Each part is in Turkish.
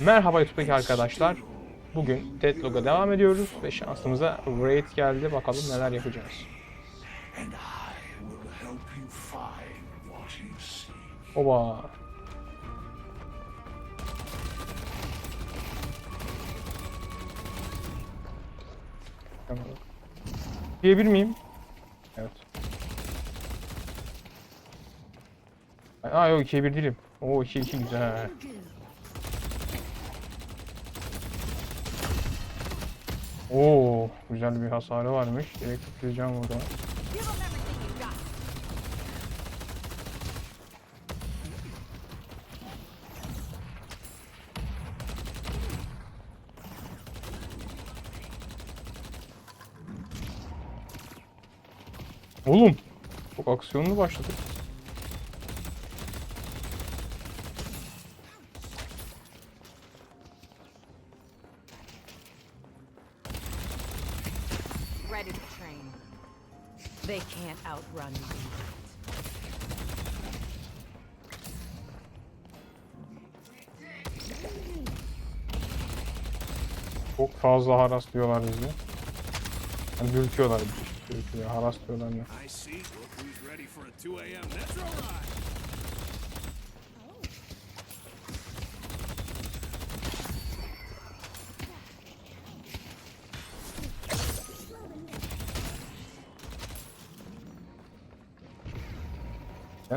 Merhaba YouTube'daki arkadaşlar. Bugün Deadlock'a devam ediyoruz ve şansımıza Raid geldi. Bakalım neler yapacağız. Oba. Tamam. Diyebilir miyim? Evet. Aa yok 2'ye 1 değilim. Oo 2 2 güzel. Oo güzel bir hasarı varmış. Direkt tutacağım burada. Oğlum. Çok aksiyonlu başladık. Çok fazla haraslıyorlar bizi. Yani dürtüyorlar bizi. Dürtüyor, haraslıyorlar ya.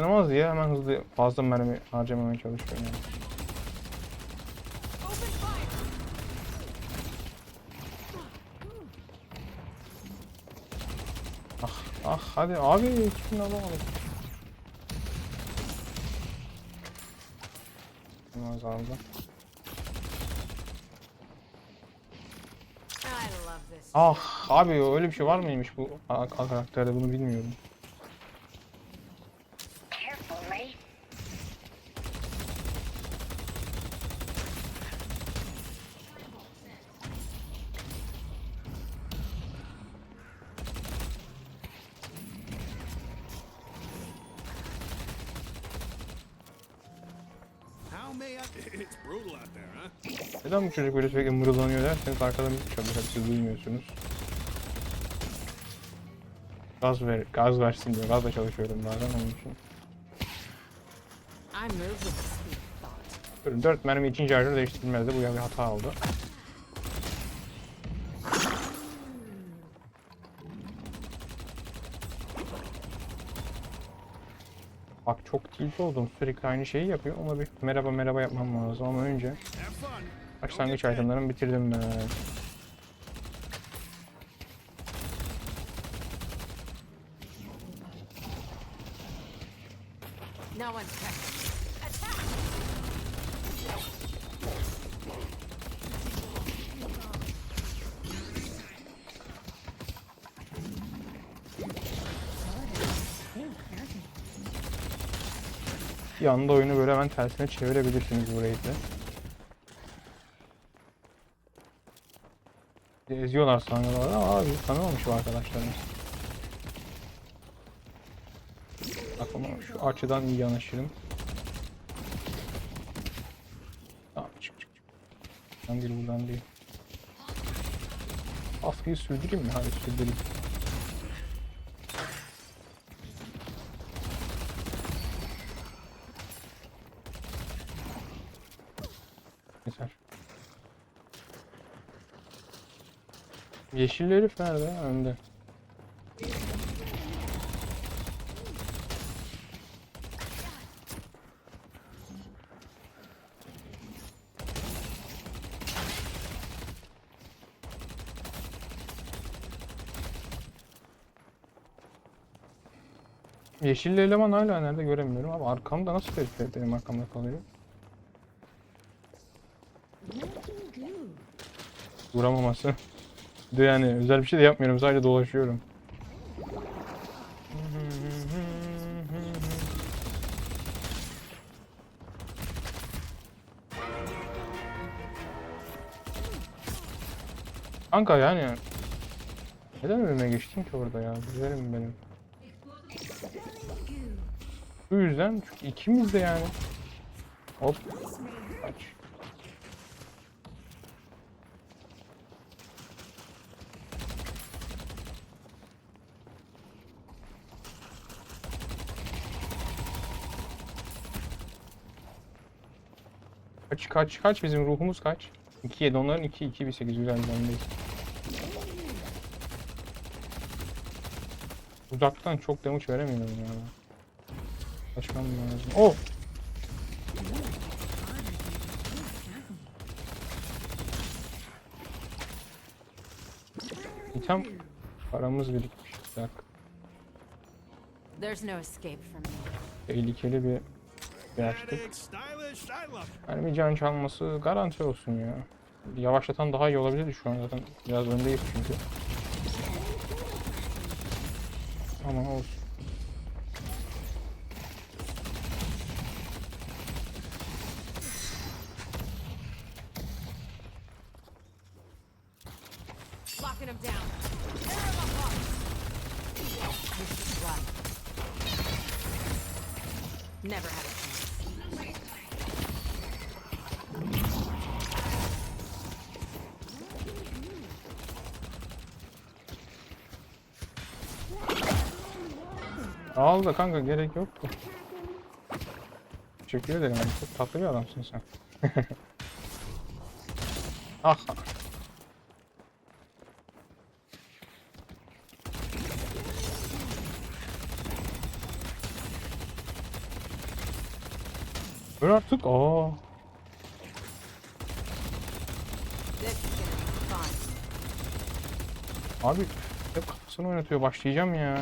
Yanamaz ya hemen hızlı fazla mermi harcamamaya çalışıyorum yani. Ah ah hadi abi ikisini alamadım. Olmaz aldı. I love this. Ah abi öyle bir şey var mıymış bu karakterde bunu bilmiyorum. Çocuk böyle sürekli mırıldanıyor derseniz arkadan müzik çalıyor siz duymuyorsunuz. Gaz ver, gaz versin diyor. Gazla çalışıyorum bazen onun için. Durun 4 mermi için charger değiştirilmezdi. Bu ya bir hata oldu. Bak çok tilt oldum. Sürekli aynı şeyi yapıyor. Ona bir merhaba merhaba yapmam lazım ama önce. Başlangıç itemlarımı bitirdim ben. No one's checking. Attack! Bir anda oyunu böyle hemen tersine çevirebilirsiniz bu raid'le. Bir de Eziyorlar sanıyorlar ama abi tanımamış bu arkadaşlarımız. Aklıma şu açıdan iyi yanaşırım. Tamam çık çık çık. Buradan değil buradan değil. Baskıyı sürdüreyim mi? Hadi sürdüreyim. Yeşil herif nerede? Önde. Yeşilli eleman hala nerede göremiyorum ama arkamda nasıl herif benim arkamda kalıyor? Vuramaması. De yani özel bir şey de yapmıyorum sadece dolaşıyorum. Kanka yani neden önüme geçtin ki orada ya? Güzelim benim. Bu yüzden çünkü ikimiz de yani. Hop. Kaç. Kaç kaç kaç bizim ruhumuz kaç? 2 7 onların 2 2 1 8 güzel bendeyiz. Uzaktan çok damage veremiyorum ya. Başkan lazım. Oh! İtem paramız birikmiş. Bir dakika. There's no escape from me. Tehlikeli bir yaşlık. Yani bir can çalması garanti olsun ya. Yavaşlatan daha iyi olabilirdi şu an zaten. Biraz öndeyiz çünkü. Ama olsun. Locking him Al da kanka gerek yoktu. Teşekkür ederim. Yani. Çok tatlı bir adamsın sen. ah. Dur artık. Aa. Abi hep kafasını oynatıyor. Başlayacağım ya.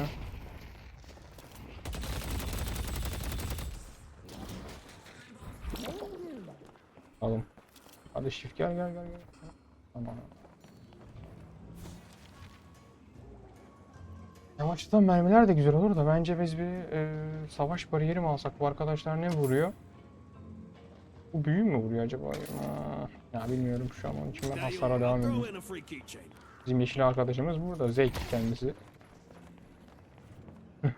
Hadi shift gel gel gel gel. Tamam. Yavaştan mermiler de güzel olur da bence biz bir e, savaş bariyeri mi alsak? Bu arkadaşlar ne vuruyor? Bu büyü mü vuruyor acaba? Ya, ya bilmiyorum şu an onun için ben hasara devam ediyorum. Bizim yeşil arkadaşımız burada. Zeyk kendisi.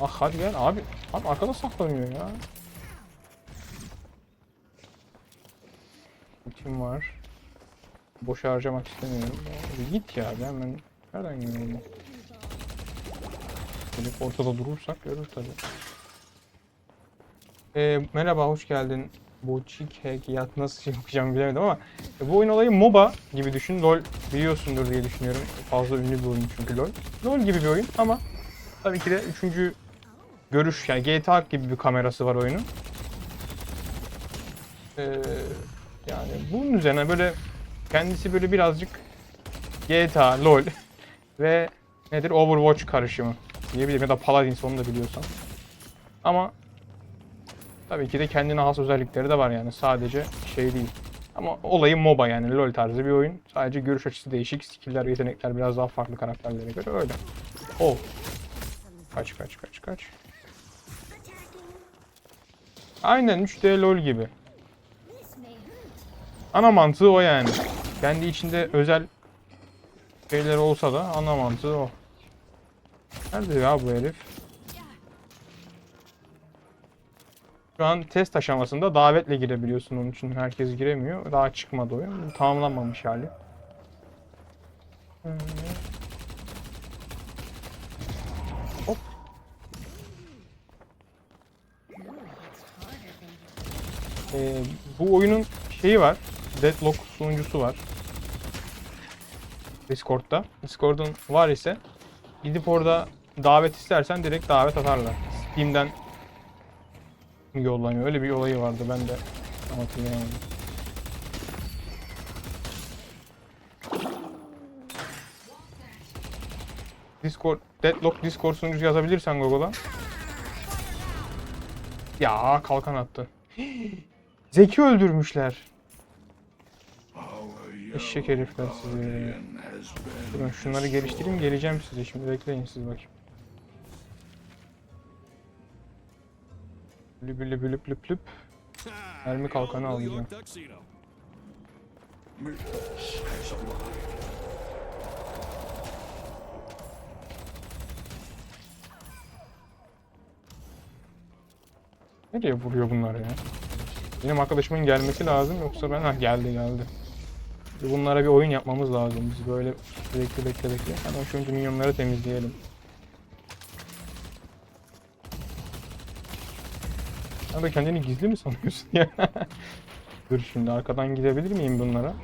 ah hadi gel abi. Abi arkada saklanıyor ya. Kim var? Boş harcamak istemiyorum. Abi git ya hemen nereden geliyorum? Böyle ortada durursak görür tabii. Ee, merhaba hoş geldin. Bu cheek hack ya nasıl şey yapacağım bilemedim ama e, bu oyun olayı MOBA gibi düşün. LoL biliyorsundur diye düşünüyorum. Fazla ünlü bir oyun çünkü LoL. LoL gibi bir oyun ama tabii ki de üçüncü görüş yani GTA gibi bir kamerası var oyunun. Ee, yani bunun üzerine böyle kendisi böyle birazcık GTA, LoL ve nedir Overwatch karışımı diyebilirim ya da Paladins onu da biliyorsan. Ama Tabii ki de kendine has özellikleri de var yani sadece şey değil. Ama olayı MOBA yani LoL tarzı bir oyun. Sadece görüş açısı değişik, skill'ler, yetenekler biraz daha farklı karakterlere göre öyle. Oh. Kaç kaç kaç kaç. Aynen 3D LoL gibi. Ana mantığı o yani. Kendi içinde özel şeyler olsa da ana mantığı o. Nerede ya bu herif? Şu an test aşamasında davetle girebiliyorsun onun için herkes giremiyor. Daha çıkmadı oyun. Tamamlanmamış hali. Hop. Ee, bu oyunun şeyi var. Deadlock sunucusu var. Discord'da. Discord'un var ise gidip orada davet istersen direkt davet atarlar. Steam'den yollanıyor. Öyle bir olayı vardı ben de tam. Discord, Deadlock Discord sunucusu yazabilirsen Google'a. Ya kalkan attı. Zeki öldürmüşler. Eşek herifler sizi. Durun şunları geliştireyim geleceğim size şimdi bekleyin siz bakayım. Lüp lüp lüp lüp lüp. Mermi kalkanı alacağım. Nereye vuruyor bunlar ya? Benim arkadaşımın gelmesi lazım yoksa ben ha geldi geldi. Bunlara bir oyun yapmamız lazım. Biz böyle bekle bekle bekle. Hemen şu önce minyonları temizleyelim. De kendini gizli mi sanıyorsun ya? Dur şimdi arkadan gidebilir miyim bunlara?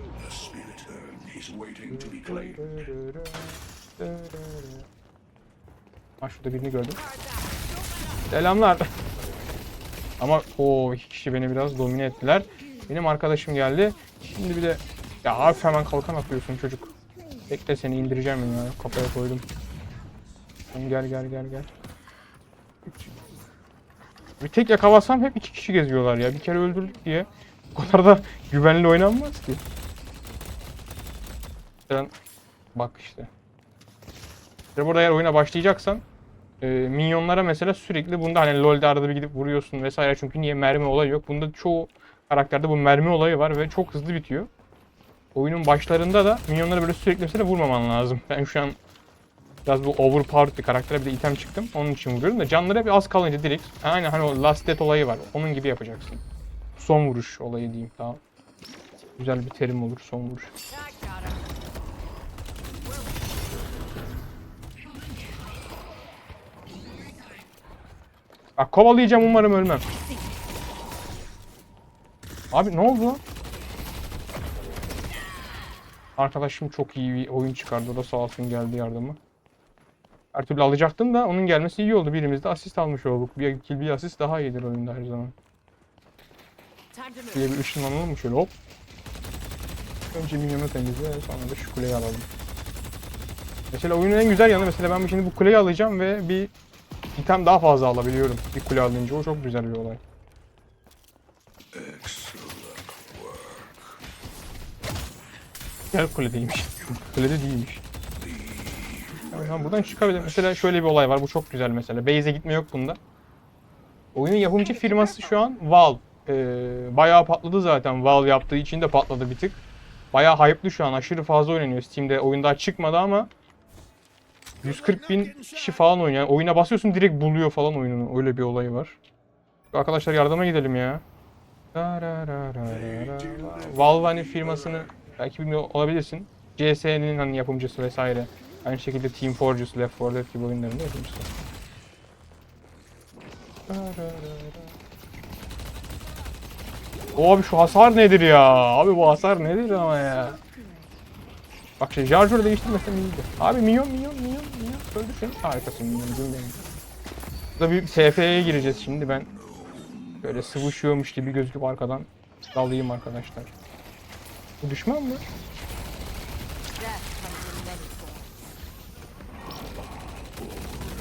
Ha şurada birini gördüm. Selamlar. Ama o iki kişi beni biraz domine ettiler. Benim arkadaşım geldi. Şimdi bir de ya abi hemen kalkan atıyorsun çocuk. Bekle seni indireceğim ya. Kafaya koydum. Sen gel gel gel gel. Bir tek yakalasam hep iki kişi geziyorlar ya. Bir kere öldürdük diye. O kadar da güvenli oynanmaz ki. Sen bak işte. Ve burada eğer oyuna başlayacaksan e, minyonlara mesela sürekli bunda hani LoL'de arada bir gidip vuruyorsun vesaire çünkü niye mermi olayı yok. Bunda çoğu karakterde bu mermi olayı var ve çok hızlı bitiyor. Oyunun başlarında da minyonlara böyle sürekli mesela vurmaman lazım. Ben şu an biraz bu overpowered bir karaktere bir de item çıktım. Onun için vuruyorum da canları hep az kalınca direkt aynen hani o last death olayı var. Onun gibi yapacaksın. Son vuruş olayı diyeyim tamam. Güzel bir terim olur son vuruş. Bak kovalayacağım umarım ölmem. Abi ne oldu? Arkadaşım çok iyi bir oyun çıkardı. O da sağ olsun geldi yardıma. Her türlü alacaktım da onun gelmesi iyi oldu. Birimiz de asist almış olduk. Bir kill bir asist daha iyidir oyunda her zaman. Şöyle bir ışınlanalım mı şöyle hop. Önce minyonu temizle sonra da şu kuleyi alalım. Mesela oyunun en güzel yanı mesela ben şimdi bu kuleyi alacağım ve bir item daha fazla alabiliyorum. Bir kule alınca o çok güzel bir olay. Gel kuledeymiş. Kulede değilmiş. Yani buradan çıkabilir. Mesela şöyle bir olay var. Bu çok güzel mesela. Base'e gitme yok bunda. Oyunun yapımcı firması şu an Valve. Ee, bayağı patladı zaten. Valve yaptığı için de patladı bir tık. Bayağı hype'lı şu an. Aşırı fazla oynanıyor. Steam'de oyun daha çıkmadı ama 140 bin kişi falan oynuyor. Yani oyuna basıyorsun direkt buluyor falan oyununu. Öyle bir olayı var. Arkadaşlar yardıma gidelim ya. Valve hani firmasını belki bilmiyor olabilirsin. CS'nin hani yapımcısı vesaire. Aynı şekilde Team Fortress, Left 4 Dead gibi oyunların da yapımcısı. Abi şu hasar nedir ya? Abi bu hasar nedir ama ya? Bak şey şarjörü değiştirmesem iyiydi. Abi minyon minyon minyon minyon. Öldür seni. Harikasın minyoncuğum benim. Burada bir SF'ye gireceğiz şimdi ben. Böyle sıvışıyormuş gibi gözüküp arkadan dalayım arkadaşlar. Bu düşman mı?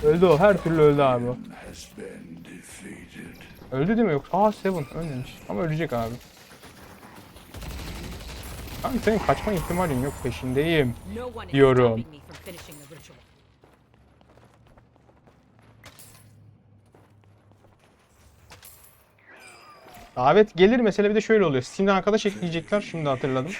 Öldü o. Her türlü öldü abi. Öldü değil mi yoksa? Aa Seven ölmemiş. Ama ölecek abi. Kanka senin kaçma ihtimalin yok peşindeyim. Diyorum. Davet gelir mesela bir de şöyle oluyor. Steam'den arkadaş ekleyecekler. Şimdi hatırladım.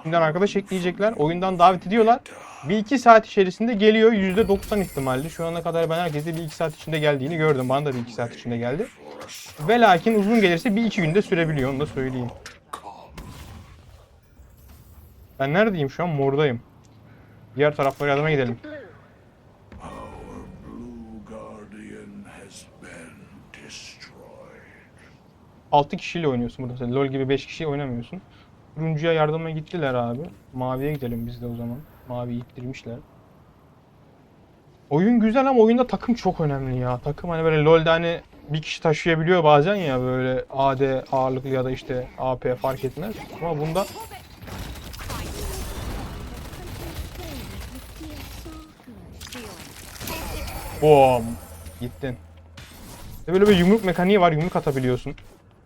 Steam'den arkadaş ekleyecekler. Oyundan davet ediyorlar. Bir iki saat içerisinde geliyor. %90 ihtimalle. Şu ana kadar ben herkese bir iki saat içinde geldiğini gördüm. Bana da bir iki saat içinde geldi. Ve lakin uzun gelirse bir iki günde sürebiliyor. Onu da söyleyeyim. Ben neredeyim şu an? Mordayım. Diğer taraflara yardıma gidelim. 6 kişiyle oynuyorsun burada. Mesela LoL gibi 5 kişi oynamıyorsun. Turuncuya yardıma gittiler abi. Maviye gidelim biz de o zaman. Mavi ittirmişler. Oyun güzel ama oyunda takım çok önemli ya. Takım hani böyle LoL'de hani bir kişi taşıyabiliyor bazen ya böyle AD ağırlıklı ya da işte AP fark etmez. Ama bunda Boom. Gittin. Böyle bir yumruk mekaniği var. Yumruk atabiliyorsun.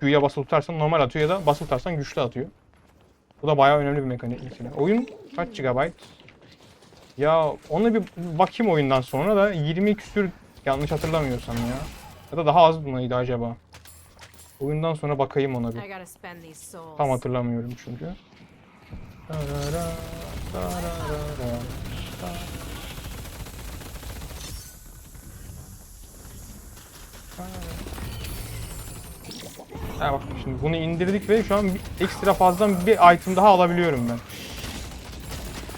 Q'ya basılı tutarsan normal atıyor ya da basılı tutarsan güçlü atıyor. Bu da bayağı önemli bir mekanik mesela. Oyun kaç GB? Ya ona bir bakayım oyundan sonra da 20 küsür yanlış hatırlamıyorsam ya. Ya da daha az mıydı acaba? Oyundan sonra bakayım ona bir. Tam hatırlamıyorum çünkü. Ha bak şimdi bunu indirdik ve şu an bir ekstra fazladan bir item daha alabiliyorum ben.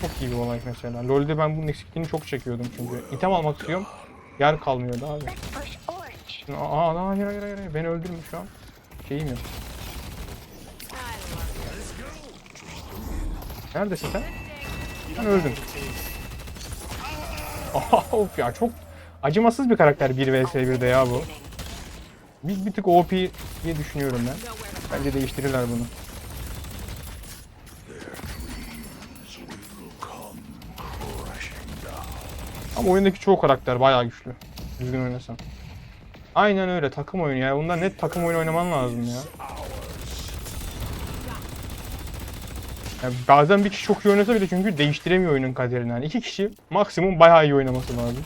Çok iyi bir olay mesela. LoL'de ben bunun eksikliğini çok çekiyordum çünkü. İtem almak istiyorum. Yer kalmıyordu abi. Aa, aa, hayır hayır hayır. Beni öldürme şu an. Şeyim yok. Neredesin sen? Ben öldüm. Aha, of ya çok acımasız bir karakter 1 vs 1'de ya bu. Bir, bir tık OP diye düşünüyorum ben. Bence değiştirirler bunu. Ama oyundaki çoğu karakter bayağı güçlü. Düzgün oynasan. Aynen öyle takım oyunu ya. Bunda net takım oyunu oynaman lazım ya. Yani bazen bir kişi çok iyi oynasa bile çünkü değiştiremiyor oyunun kaderini. Yani iki kişi maksimum bayağı iyi oynaması lazım.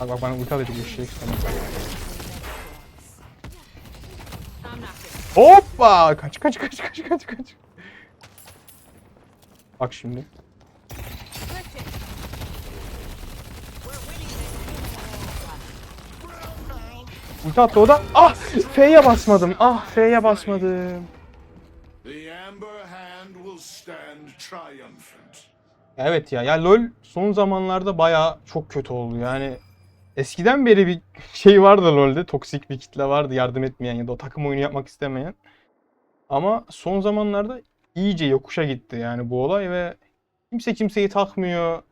Bak bak bana ulti atacak bir şey. Hoppa! Kaç kaç kaç kaç kaç kaç. Bak şimdi. Ulti attı o da. Ah! F'ye basmadım. Ah F'ye basmadım. Evet ya. Ya LoL son zamanlarda bayağı çok kötü oldu. Yani eskiden beri bir şey vardı LoL'de. Toksik bir kitle vardı yardım etmeyen ya da o takım oyunu yapmak istemeyen. Ama son zamanlarda iyice yokuşa gitti yani bu olay ve kimse kimseyi takmıyor.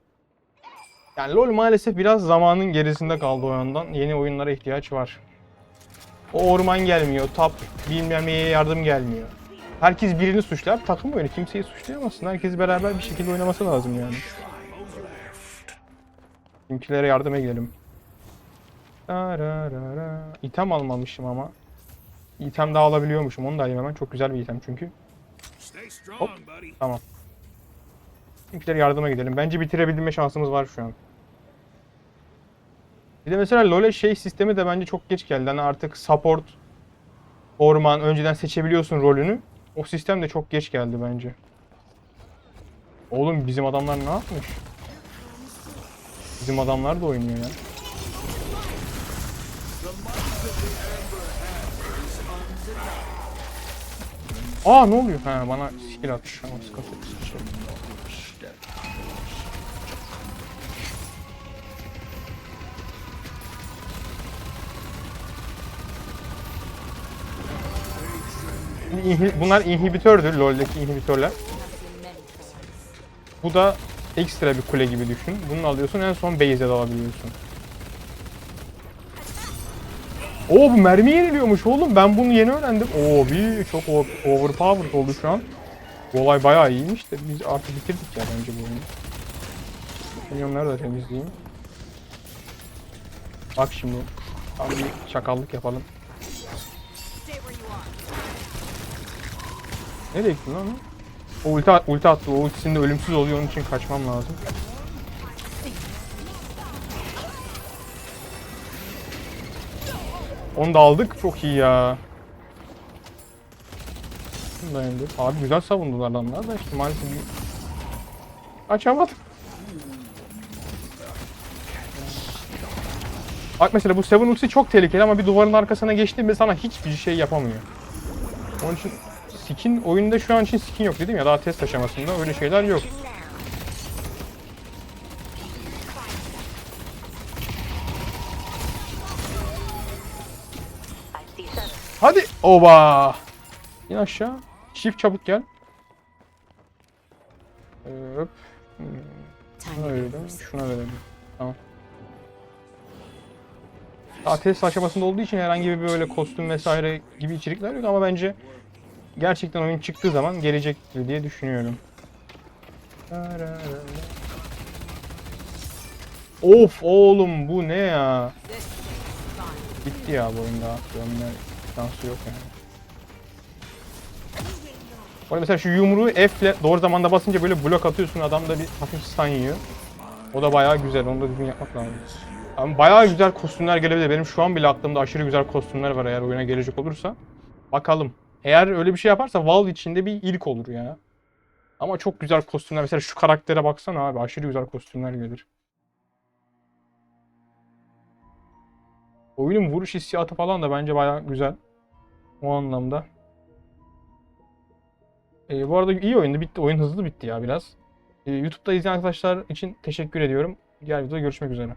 Yani LoL maalesef biraz zamanın gerisinde kaldı o yandan. Yeni oyunlara ihtiyaç var. O orman gelmiyor, tap bilmem neye yardım gelmiyor. Herkes birini suçlar, takım oyunu kimseyi suçlayamazsın. Herkes beraber bir şekilde oynaması lazım yani. Bizimkilere yardıma gidelim. Tararara. İtem almamışım ama. İtem daha alabiliyormuşum. Onu da alayım hemen. Çok güzel bir item çünkü. Hop. Tamam. Bizimkilere yardıma gidelim. Bence bitirebilme şansımız var şu an. Bir de mesela LoL'e şey sistemi de bence çok geç geldi. Hani artık support, orman önceden seçebiliyorsun rolünü. O sistem de çok geç geldi bence. Oğlum bizim adamlar ne yapmış? Bizim adamlar da oynuyor ya. Aa ne oluyor? Ha bana skill atmış. Ama sıkıntı yok. Bunlar inhibitördür LoL'deki inhibitörler. Bu da ekstra bir kule gibi düşün. Bunu alıyorsun en son base'e dalabiliyorsun. Oo bu mermi yeniliyormuş oğlum. Ben bunu yeni öğrendim. Oo bir çok overpowered oldu şu an. Bu olay bayağı iyiymiş de biz artık bitirdik ya bence bu oyunu. Milyonları da temizleyeyim. Bak şimdi. Tam bir çakallık yapalım. Nereye gittin lan? O ulti, ulti attı. O ultisinde ölümsüz oluyor. Onun için kaçmam lazım. Onu da aldık. Çok iyi ya. Şunu da indir. Abi güzel savundular adamlar da işte maalesef bir... Açamadım. Bak mesela bu Seven ultisi çok tehlikeli ama bir duvarın arkasına geçtiğinde sana hiçbir şey yapamıyor. Onun için skin oyunda şu an için skin yok dedim ya daha test aşamasında öyle şeyler yok. Hadi oba. İn aşağı. Shift çabuk gel. Öp. Şuna verelim. Şuna verelim. Tamam. Daha test aşamasında olduğu için herhangi bir böyle kostüm vesaire gibi içerikler yok ama bence gerçekten oyun çıktığı zaman gelecektir diye düşünüyorum. Of oğlum bu ne ya? Bitti ya bu oyunda. Dönme şansı yok yani. Orada mesela şu yumruğu F ile doğru zamanda basınca böyle blok atıyorsun adam da bir hafif stun yiyor. O da bayağı güzel. Onu da düzgün yapmak lazım. Ama bayağı güzel kostümler gelebilir. Benim şu an bile aklımda aşırı güzel kostümler var eğer oyuna gelecek olursa. Bakalım. Eğer öyle bir şey yaparsa Valve içinde bir ilk olur ya. Ama çok güzel kostümler. Mesela şu karaktere baksana abi. Aşırı güzel kostümler gelir. Oyunun vuruş hissiyatı falan da bence bayağı güzel. O anlamda. Ee, bu arada iyi oyundu. Bitti. Oyun hızlı bitti ya biraz. Ee, YouTube'da izleyen arkadaşlar için teşekkür ediyorum. Diğer videoda görüşmek üzere.